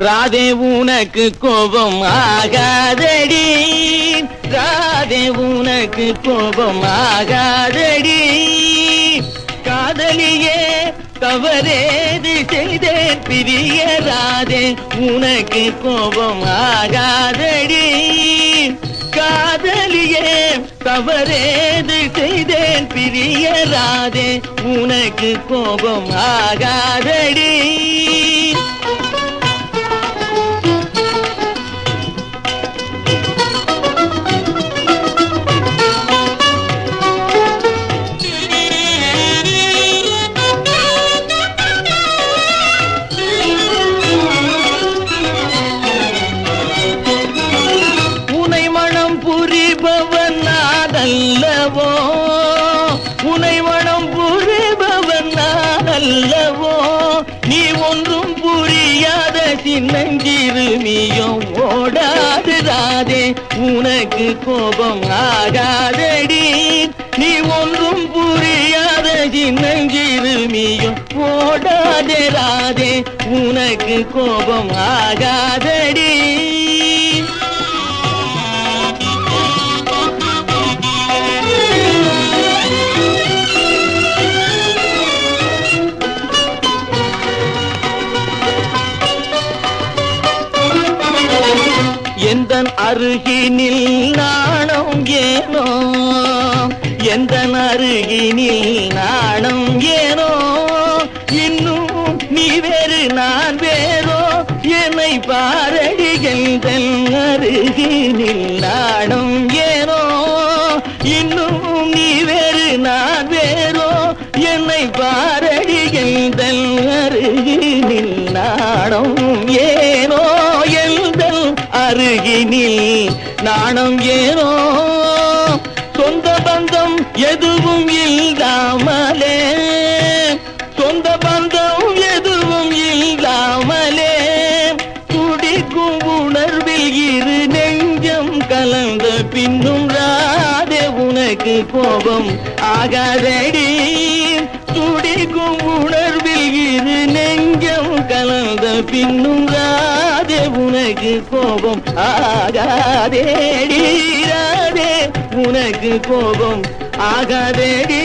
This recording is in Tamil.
ராதே உனக்கு கோபம் ஆகாதடி. ராதே உனக்கு கோபம் ஆகாதடி. காதலியே தவறேது செய்தேன். பிரிய ராதே உனக்கு கோபம் ஆகாதடி. காதலியே தவறேது செய்தேன். பிரிய ராதே உனக்கு கோபம் ஆகாதடி. அல்லவோ? உனை மனம் புரிபவன் நான் அல்லவோ? நீ ஒன்றும் புரியாத சின்னஞ்சிறுமியும் ஓடாது ராதே. உனக்கு கோபம் ஆகாதடி. நீ ஒன்றும் புரியாத சின்னஞ்சிறுமியும் ஓடாதே ராதே. உனக்கு கோபம் ஆகாதடி. எந்த அருகினில் நாணம் ஏனோ? எந்த அருகினில் நாணம் ஏனோ? இன்னும் நீ வேறு நான் வேறோ? என்னை பாரடி எந்த அருகினில் நாணம் ஏனோ? இன்னும் நீ வேறு நான் வேறோ? என்னை பாரடி எந்த அருகினில் நாணம் ஏனோ? அருகினில் நாணம் ஏனோ? சொந்த பந்தம் எதுவும் இல்லாமலே. சொந்த பந்தம் எதுவும் இல்லாமலே. குடிக்கும் உணர்வில் இரு நெஞ்சம் கலந்த பின்னும் ராதே உனக்கு கோபம் ஆகாதடி. துடிக்கும் உணர்வில் இரு நெஞ்சம் கலந்த பின்னும் ராதே உனக்கு கோபம் ஆகாதேடி ராதே உனக்கு கோபம் ஆகாதேடி